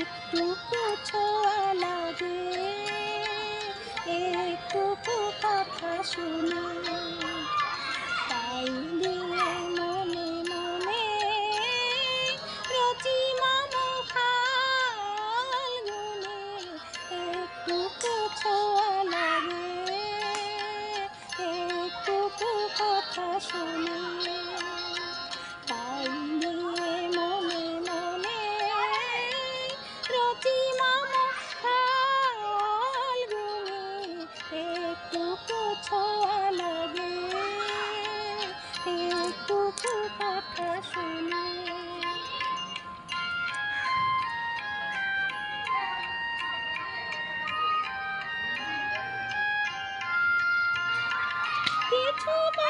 একটুকু ছোঁয়া লাগে একটুকু কথা শোনা। Oh, my.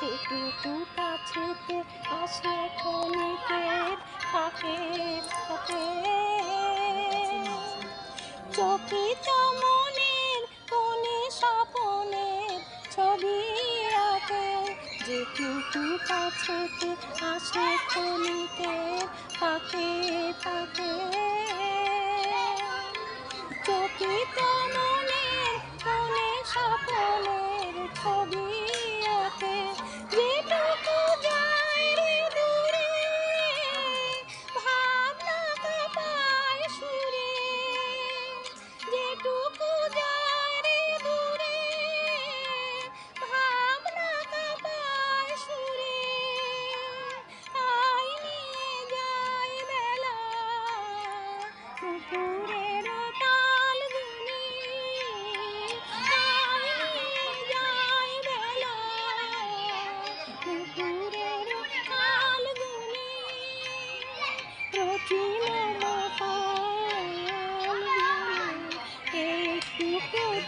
যেটুকু কাছেতে আসে খনিতে থাকে থাকে চকিত মনের কোনে স্বপনের ছবি আঁকে। যেটুকু কাছেতে আসে খনিতে থাকে থাকে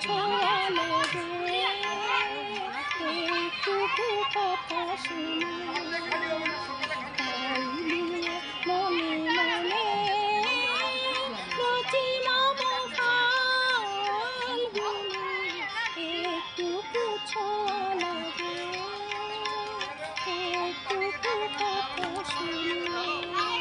চলে রে। এইটুকু কথা শুনে।